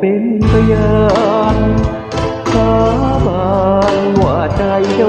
เป็นพยานสาบานว่าใจโด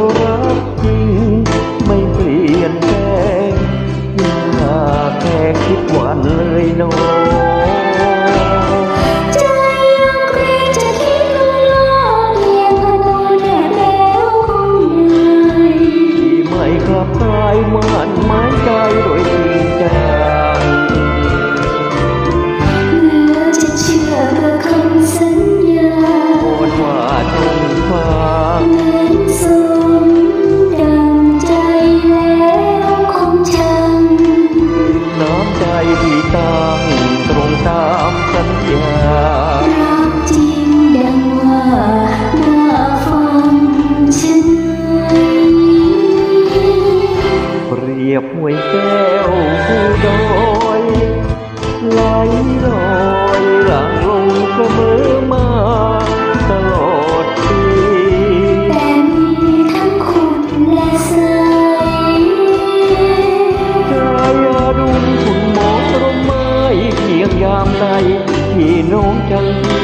know กัน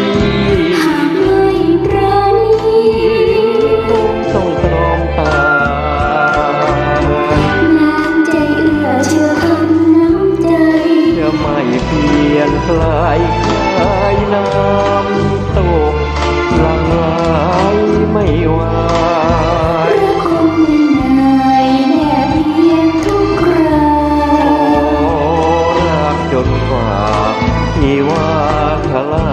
完了。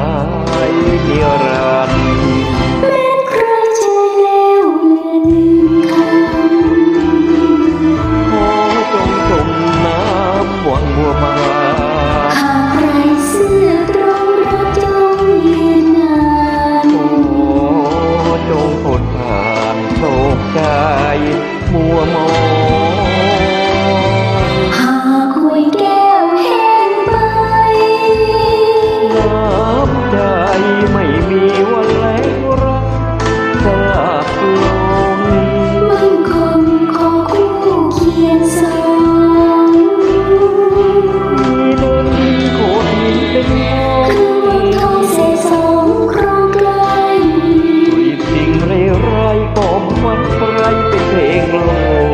glow.